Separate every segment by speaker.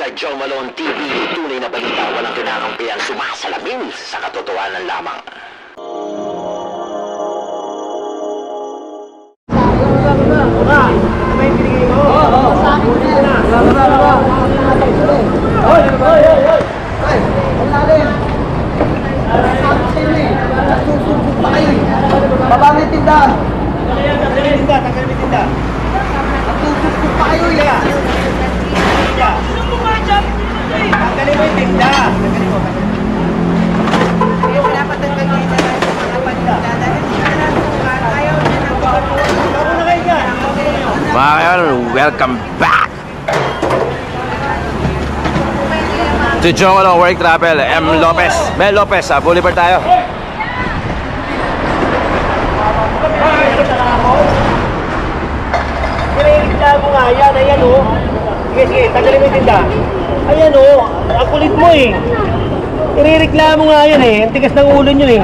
Speaker 1: sa Joe Malone TV. Tunay na balita, walang kinakampihan, sumasalamin sa katotohanan lamang.
Speaker 2: Baba mo yung tindahan. Tanggalin mo yung tindahan, tanggalin mo yung tindahan. Nagsusupot pa kayo eh. Tanggalin mo yung tindahan. Tanggalin mo, tanggalin mo. Tama na kayo dyan.
Speaker 3: Mga kayon, welcome back! To Jongolo Work Travel, M. Lopez. Mel Lopez, sa Boulevard tayo.
Speaker 2: Nirereklamo nga yan, ayan o. Sige, sige, tanggalin mo yung. Ayan o, ang kulit mo eh. Nirereklamo nga yan eh, ang tigas ng ulo nyo eh.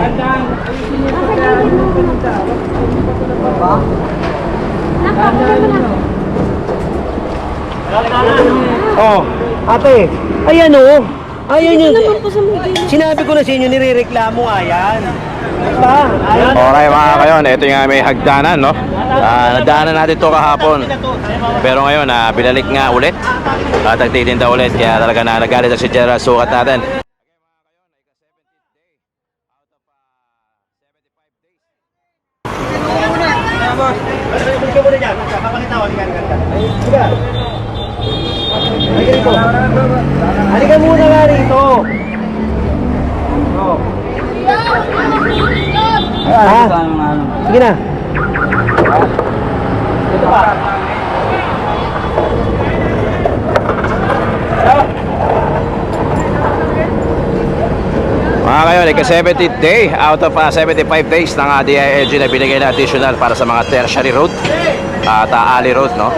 Speaker 2: Oh, ate, ayan o. Ayan yun. Sinabi ko na sa inyo, nirereklamo nga yan. Diba? Ayan.
Speaker 3: Okay mga kayon, ito yung may hagdanan, no? Ah, nadaanan natin to kahapon. Pero ngayon, ah, binalik nga ulit. At nagtitinda ulit, kaya talaga na nagalit na si General Sukat natin.
Speaker 2: Balik ka muna dyan. Papakita ko. Halika, halika, halika. Halika. Halika rito. Halika muna nga rito. Oh. Ha? Sige na. Ito pa.
Speaker 3: Mga kayon, ika 70th day out of ah, 75 days ng uh, DILG na binigay na additional para sa mga tertiary road at uh, alley road, no?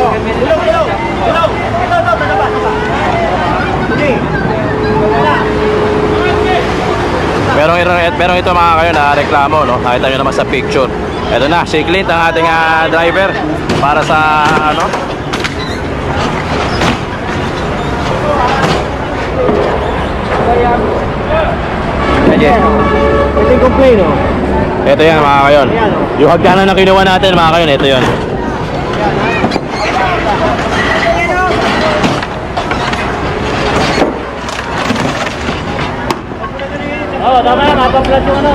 Speaker 2: Oh. Ilaw, ilaw. Ilaw. Ito, ito, ito, ito, ito. Sige. Wala.
Speaker 3: Pero, pero ito mga kayo na reklamo, no? Nakita nyo naman sa picture. Ito na, si Clint ang ating ah, driver para sa ano? Ayan.
Speaker 2: Ito yung complain, oh.
Speaker 3: Ito yan mga kayon. Yung hagdanan na kinuha natin mga kayon, ito yun.
Speaker 2: Oo, oh, tama yan. Mapaplat yung ano.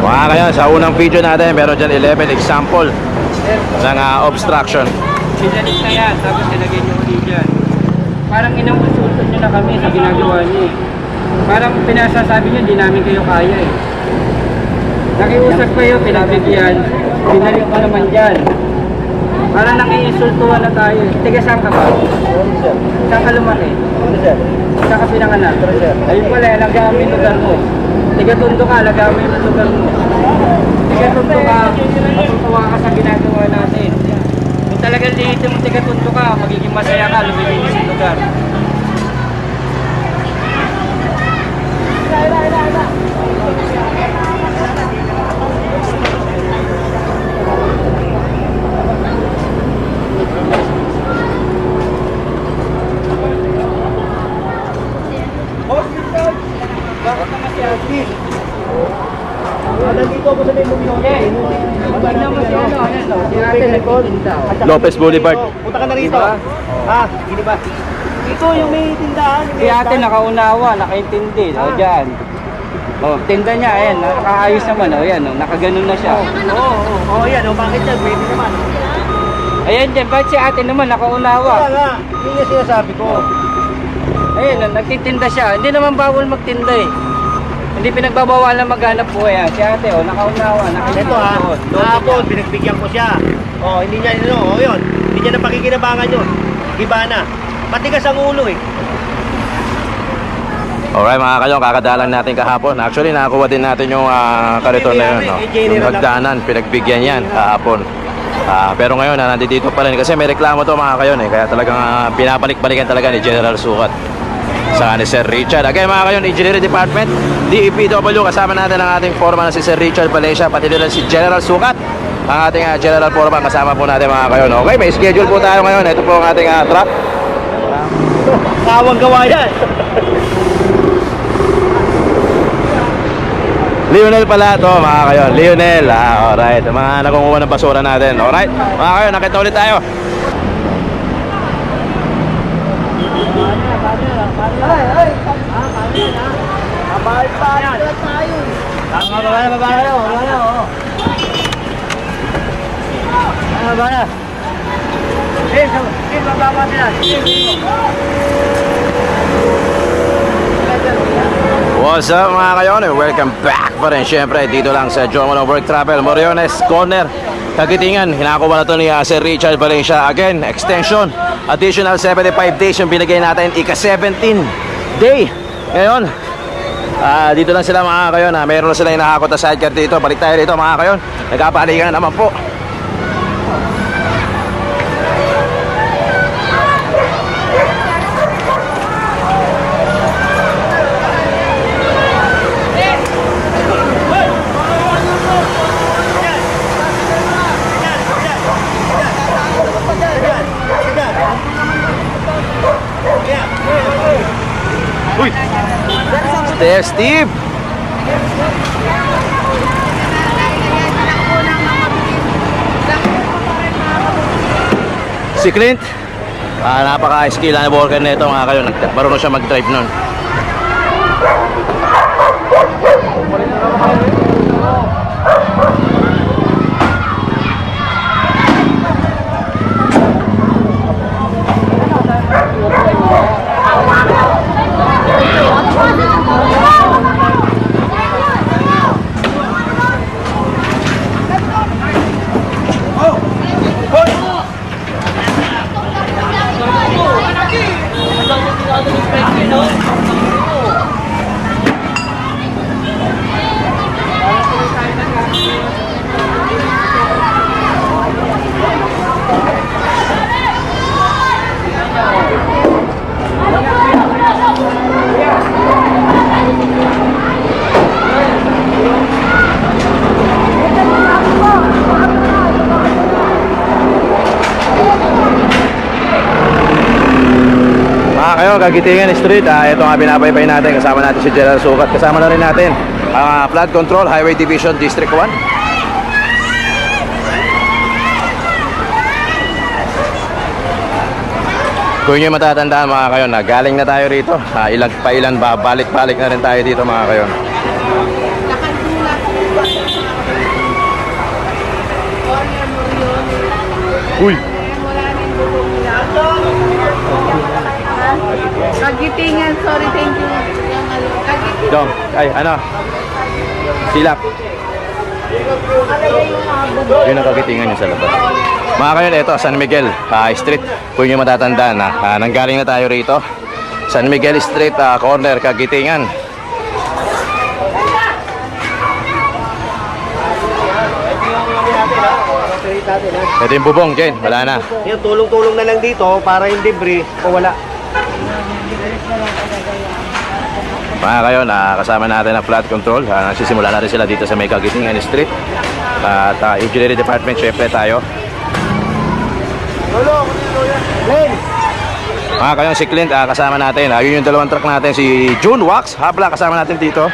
Speaker 3: Mga kayon, sa unang video natin, meron dyan 11 example ng ah, obstruction.
Speaker 4: Sinalik na yan, tapos nilagay niyo ulit dyan. Parang inausultot niyo na kami sa ginagawa niyo eh. Parang pinasasabi niyo, hindi namin kayo kaya eh. Nakiusap kayo, pinabigyan, binalik ko naman dyan. Parang nangiinsultuhan na tayo eh. Tiga saan ka ba? Saan ka lumaki? Saan ka pinanganak? Ayun pala, alagaan mo yung lugar mo. Tiga tundo ka, alagaan mo yung lugar mo. Tiga tundo ka, matutuwa ka sa ginagawa natin. Kung talagang dito mo tiga tundo ka, magiging masaya ka, lumilinis yung lugar.
Speaker 2: Ah, Nandito ako sa may Luminote.
Speaker 4: Tignan mo si ano, ayan o, si ate nagtitinda o.
Speaker 3: Lopez Boulevard.
Speaker 2: Punta ka na rito. Ha? Gini ba? Ito yung may tindahan.
Speaker 4: Si ate nakaunawa, nakaintindi, o dyan. O, tinda niya, ayan, nakaayos naman, o yan, o, nakaganon na siya.
Speaker 2: Oo, oo, oo, yan. Oh, bakit yan? Pwede naman.
Speaker 4: Ayan dyan, ba't si ate naman nakaunawa?
Speaker 2: Kaya nga, yun yung sinasabi ko.
Speaker 4: Ayun, o, nagtitinda siya. Hindi naman bawal magtinda eh. Hindi pinagbabawalan maghanap buhay. ah. Si ate, o, nakaunawa, nakaintindi
Speaker 2: Ito ha.
Speaker 4: Doon
Speaker 2: kahapon, pinagbigyan ko siya. Oh, hindi niya, ano, oh, yun. Hindi Ganyan ang pakikinabangan nyo. Iba na. Matigas ang ulo eh.
Speaker 3: Alright mga kayo, kakadalan natin kahapon. Actually, nakakuha din natin yung uh, kariton na yun. No? Yung hagdanan, pinagbigyan yan kahapon. Ah, pero ngayon, na nandito pa rin. Kasi may reklamo to mga kayo. Eh. Kaya talagang ah, pinapalik-balikan talaga ni General Sukat sa ni Sir Richard. Again mga kayo, Engineering Department, DEPW, kasama natin ang ating foreman na si Sir Richard Valencia, pati din si General Sukat. Ang ating ah, General Foreman, kasama po natin mga kayo. Okay, may schedule po tayo ngayon. Ito po ang ating ah, truck.
Speaker 2: Kawang gawa yan.
Speaker 3: Lionel pala to mga kayo. Lionel. Ah, alright. Mga nakunguha ng basura natin. Alright. Mga kayo, nakita ulit tayo.
Speaker 2: Tama Eh, eh, bababa sila.
Speaker 3: What's up mga kayon? Welcome back pa rin syempre dito lang sa Jomo Work Travel Moriones Corner Kagitingan, hinakuha na to ni uh, Sir Richard Valencia Again, extension Additional 75 days yung binigay natin Ika-17 day Ngayon ah, Dito lang sila mga kayon ha. Meron na sila hinahakot na sidecar dito Balik tayo dito mga kayon Nagkapalikan naman po Uy! Steve, Steve! Si Clint, ah, napaka-skill na worker nito mga kayo. Marunong siya mag-drive nun. Kayo, Kagitingan Street, ah, ito nga pinapaybay natin. Kasama natin si Gerald Sukat. Kasama na rin natin ang ah, Flood Control Highway Division District 1. Kung nyo matatandaan mga kayo na galing na tayo rito, ah, ilag pa ilan ba, balik-balik na rin tayo dito mga kayo. Uy!
Speaker 5: Kagitingan, sorry, thank you. Kagitingan.
Speaker 3: Dong, ay ano? Silap. Yun ang kagitingan nyo sa labas. Mga kayo, ito, San Miguel ah, Street. Kung nyo matatandaan na, ah, nanggaling na tayo rito. San Miguel Street, ah, corner, kagitingan. Ito yung bubong, Jen. Wala na.
Speaker 2: Yung tulong-tulong na lang dito para yung debris o wala.
Speaker 3: Mga kayo, nakakasama natin ang flood control. Uh, nagsisimula na rin sila dito sa may Kagitingan Street. At uh, Engineering Department, syempre tayo. Mga kayo, si Clint, ah, kasama natin. Uh, yun yung dalawang truck natin, si June Wax. Habla, kasama natin dito.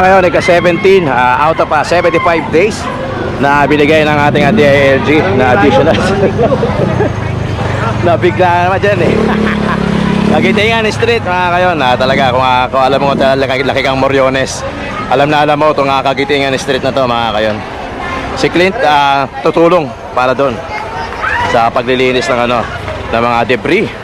Speaker 3: Mga kayo, nagka-17 ah, out of ah, 75 days na binigay ng ating DILG na additional. Nabigla naman dyan eh. Nagitingan street mga kayo na talaga kung, ah, kung alam mo talaga laki, kang Moriones. Alam na alam mo itong uh, Kagitingan street na to mga kayo. Si Clint ah, tutulong para doon sa paglilinis ng ano ng mga debris.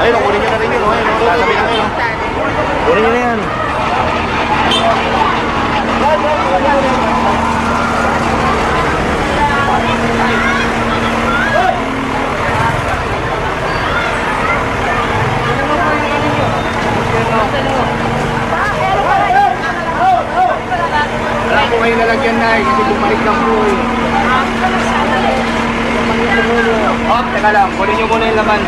Speaker 2: Ayun, kunin nyo na rin yun. oh. Ayun, oh. Tatabi na kayo. Kunin nyo na yan.
Speaker 4: Wala po kayo lalagyan na eh, kasi bumalik lang po eh. Oh, teka lang, kunin nyo muna yung laman.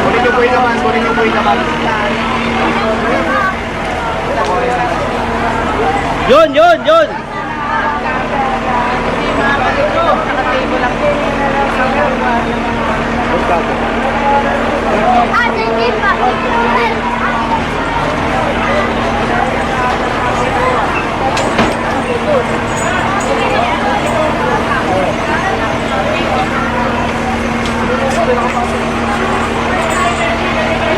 Speaker 4: Kunin nyo po yung laman, kunin nyo po yung laman.
Speaker 2: Yun, yun, yun.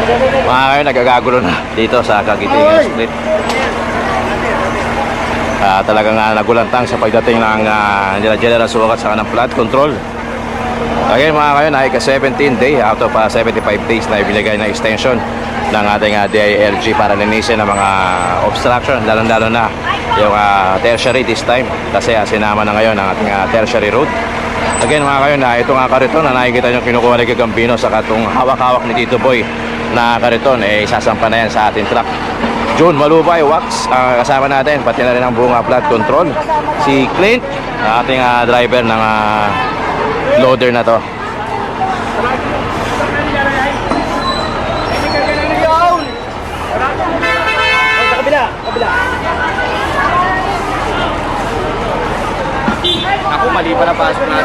Speaker 3: Mga kayo, nagagagulo na dito sa Kagitingan Street. Ah, talagang uh, nagulantang sa pagdating ng uh, nila General Sukat sa kanang flood control. Again mga kayo, nahika 17 day out of ah, 75 days na ibinigay na extension ng ating uh, DILG para linisin ang mga obstruction, lalo-lalo na yung ah, tertiary this time kasi ah, sinama na ngayon ang ating ah, tertiary road. Again mga kayo, na ito nga kariton na nakikita nyo kinukuha ni Gagambino sa katong hawak-hawak ni Tito Boy na kariton, eh isasampa na yan sa ating truck. June Malubay, Wax, ah, kasama natin, pati na rin ang buong ah, flood control. Si Clint, ating ah, driver ng ah, loader na to.
Speaker 4: Ako, mali pala pasok natin.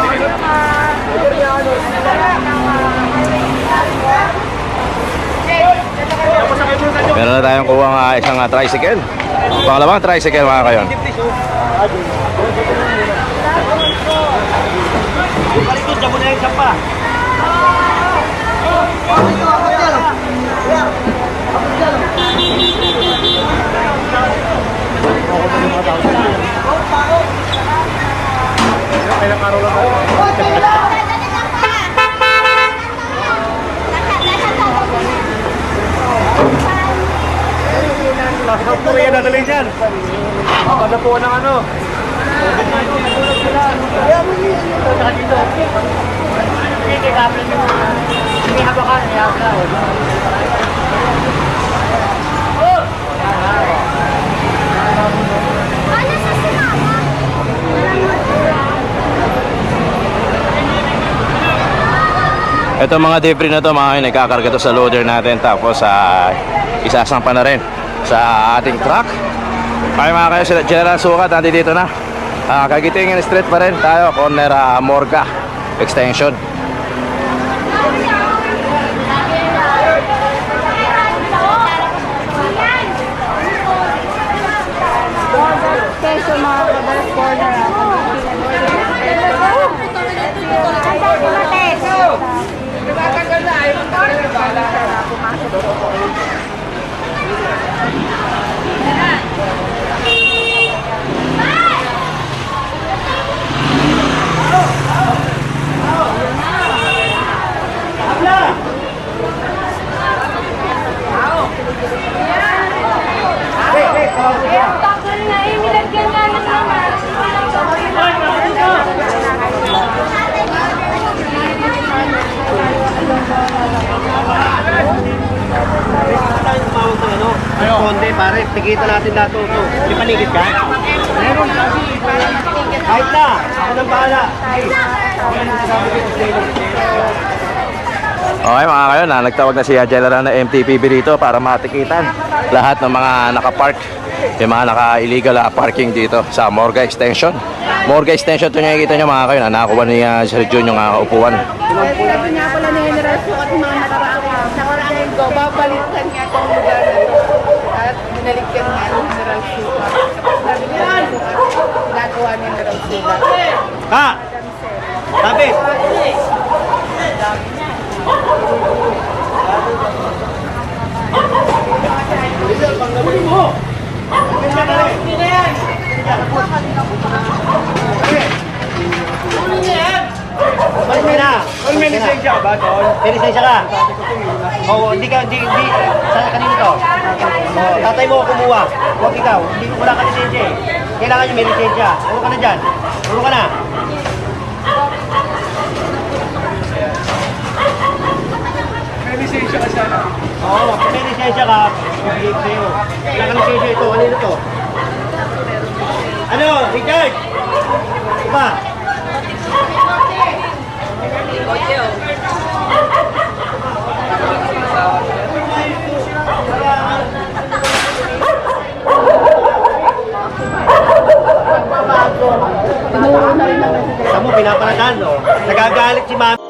Speaker 3: Meron na tayong kuha nga isang ah, tricycle. Pangalawang tricycle mga kayon.
Speaker 2: Balik dyan mo na yung sampa. Tapos po yan, dadalhin dyan. Po ng ano.
Speaker 3: Ito mga debris na to mga kayon, nagkakarga to sa loader natin tapos sa isasampa na rin sa ating truck. Okay mga kayo, General Sukat, nandito dito na. Ah, Kagitingin Street pa rin tayo, corner ah, Morga Extension.
Speaker 5: Keso mga kabalik corner ako. Takol na eh, nilagyan nga ng naman.
Speaker 2: tayo tumawag ng ano, konde pare, tikita natin lahat ito. May paligid ka? Meron kasi, kahit na, ako nang bahala.
Speaker 3: Okay mga kayo, na nagtawag na si ah, General na MTPB dito para matikitan lahat ng mga nakapark, yung mga naka-illegal ah, parking dito sa Morga Extension. Morga Extension, ito nyo nakikita nyo mga kayo, na nakakuha ni uh, Sir Jun yung ah, upuan.
Speaker 5: Sabi nga pala ni General Sukat mga nakaraang nakaraang linggo, babalikan niya itong lugar na ito. At binaligyan nga ni General Sukat. Sabi niya, ginagawa ni General Sukat.
Speaker 2: Ha? Sabi. Balik mo na.
Speaker 4: Kung may lisensya
Speaker 2: ka? Oo, hindi ka, hindi, hindi, sa kanino to? Tatay mo kumuha. Huwag ikaw, hindi, wala ka lisensya eh. Kailangan nyo may lisensya. Puro ka na. Puro ka na.
Speaker 4: May lisensya ka.
Speaker 2: Oo, kung may lisensya ka, bibigay ko sa'yo. Wala ka lisensya ito, kanino to? Ano, Richard? Ano ba? Tinuro na rin naman. Sa mo, pinapalatan, no? Nagagalit si mami.